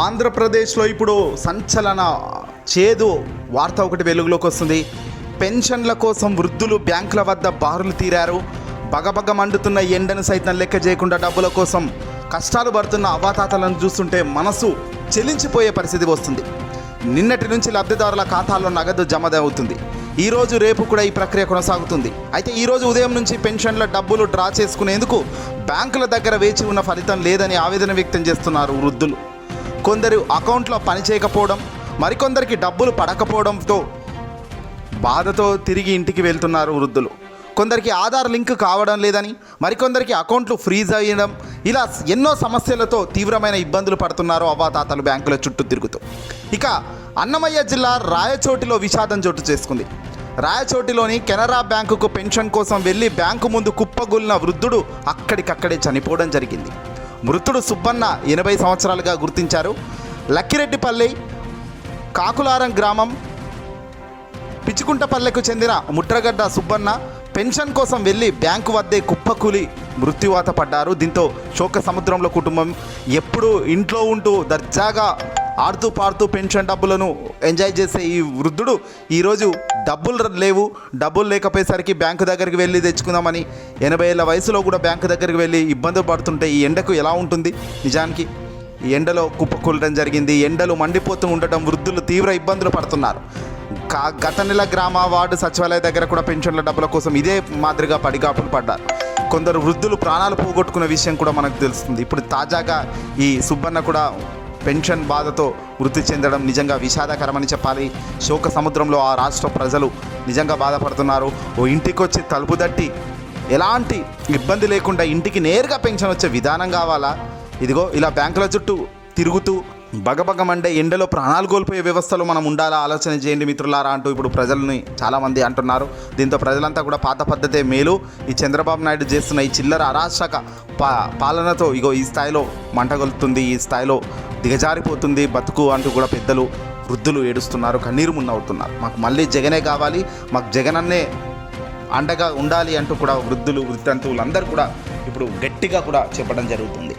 ఆంధ్రప్రదేశ్లో ఇప్పుడు సంచలన చేదు వార్త ఒకటి వెలుగులోకి వస్తుంది. పెన్షన్ల కోసం వృద్ధులు బ్యాంకుల వద్ద బారులు తీరారు. బగబగ మండుతున్న ఎండను సైతం లెక్క చేయకుండా డబ్బుల కోసం కష్టాలు పడుతున్న అవాతాతలను చూస్తుంటే మనసు చెలించిపోయే పరిస్థితి వస్తుంది. నిన్నటి నుంచి లబ్ధిదారుల ఖాతాల్లో నగదు జమ అవుతుంది ఈరోజు రేపు కూడా ఈ ప్రక్రియ కొనసాగుతుంది. అయితే ఈరోజు ఉదయం నుంచి పెన్షన్ల డబ్బులు డ్రా చేసుకునేందుకు బ్యాంకుల దగ్గర వేచి ఉన్న ఫలితం లేదని ఆవేదన వ్యక్తం చేస్తున్నారు వృద్ధులు. కొందరు అకౌంట్లో పని చేయకపోవడం మరికొందరికి డబ్బులు పడకపోవడంతో బాధతో తిరిగి ఇంటికి వెళ్తున్నారు వృద్ధులు. కొందరికి ఆధార్ లింక్ కావడం లేదని మరికొందరికి అకౌంట్లు ఫ్రీజ్ అయ్యడం ఇలా ఎన్నో సమస్యలతో తీవ్రమైన ఇబ్బందులు పడుతున్నారు అవ్వాతాతలు బ్యాంకుల చుట్టూ తిరుగుతూ. ఇక అన్నమయ్య జిల్లా రాయచోటిలో విషాదం చోటు చేసుకుంది. రాయచోటిలోని కెనరా బ్యాంకుకు పెన్షన్ కోసం వెళ్ళి బ్యాంకు ముందు కుప్పగూలిన వృద్ధుడు అక్కడికక్కడే చనిపోవడం జరిగింది. మృతుడు సుబ్బన్న ఎనభై సంవత్సరాలుగా గుర్తించారు. లక్కిరెడ్డిపల్లి కాకులారం గ్రామం పిచ్చుకుంటపల్లెకు చెందిన ముట్రగడ్డ సుబ్బన్న పెన్షన్ కోసం వెళ్ళి బ్యాంకు వద్దే కుప్పకూలి మృత్యువాత పడ్డారు. దీంతో శోక సముద్రంలో కుటుంబం ఎప్పుడూ ఇంట్లో ఉంటూ దర్జాగా ఆడుతూ పాడుతూ పెన్షన్ డబ్బులను ఎంజాయ్ చేసే ఈ వృద్ధుడు ఈరోజు డబ్బులు లేవు. డబ్బులు లేకపోయేసరికి బ్యాంకు దగ్గరికి వెళ్ళి తెచ్చుకుందామని ఎనభై ఏళ్ళ వయసులో కూడా బ్యాంకు దగ్గరికి వెళ్ళి ఇబ్బందులు పడుతుంటే ఈ ఎండకు ఎలా ఉంటుంది? నిజానికి ఎండలో కుప్పకూలడం జరిగింది. ఎండలు మండిపోతూ ఉండటం వృద్ధులు తీవ్ర ఇబ్బందులు పడుతున్నారు. కా గత నెల గ్రామ వార్డు సచివాలయ దగ్గర కూడా పెన్షన్ల డబ్బుల కోసం ఇదే మాదిరిగా పడిగాపులు పడ్డారు. కొందరు వృద్ధులు ప్రాణాలు పోగొట్టుకున్న విషయం కూడా మనకు తెలుస్తుంది. ఇప్పుడు తాజాగా ఈ సుబ్బన్న కూడా పెన్షన్ బాధతో మృతి చెందడం నిజంగా విషాదకరమని చెప్పాలి. శోక సముద్రంలో ఆ రాష్ట్ర ప్రజలు నిజంగా బాధపడుతున్నారు. ఓ ఇంటికొచ్చి తలుపు తట్టి ఎలాంటి ఇబ్బంది లేకుండా ఇంటికి నేరుగా పెన్షన్ వచ్చే విధానం కావాలా? ఇదిగో ఇలా బ్యాంకుల చుట్టూ తిరుగుతూ బగబగమంటే ఎండలో ప్రాణాలు కోల్పోయే వ్యవస్థలో మనం ఉండాలా? ఆలోచన చేయండి మిత్రులారా అంటూ ఇప్పుడు ప్రజల్ని చాలామంది అంటున్నారు. దీంతో ప్రజలంతా కూడా పాత పద్ధతే మేలు. ఈ చంద్రబాబు నాయుడు చేస్తున్న ఈ చిల్లర అరాచక పా పాలనతో ఇగో ఈ స్థాయిలో మంటగొలుతుంది ఈ స్థాయిలో దిగజారిపోతుంది బతుకు అంటూ కూడా పెద్దలు వృద్ధులు ఏడుస్తున్నారు కన్నీరు మున్నవుతున్నారు మాకు మళ్ళీ జగనే కావాలి మాకు జగనన్నే అండగా ఉండాలి అంటూ కూడా వృద్ధులు వృద్ధంతువులు అందరూ కూడా ఇప్పుడు గట్టిగా కూడా చెప్పడం జరుగుతుంది.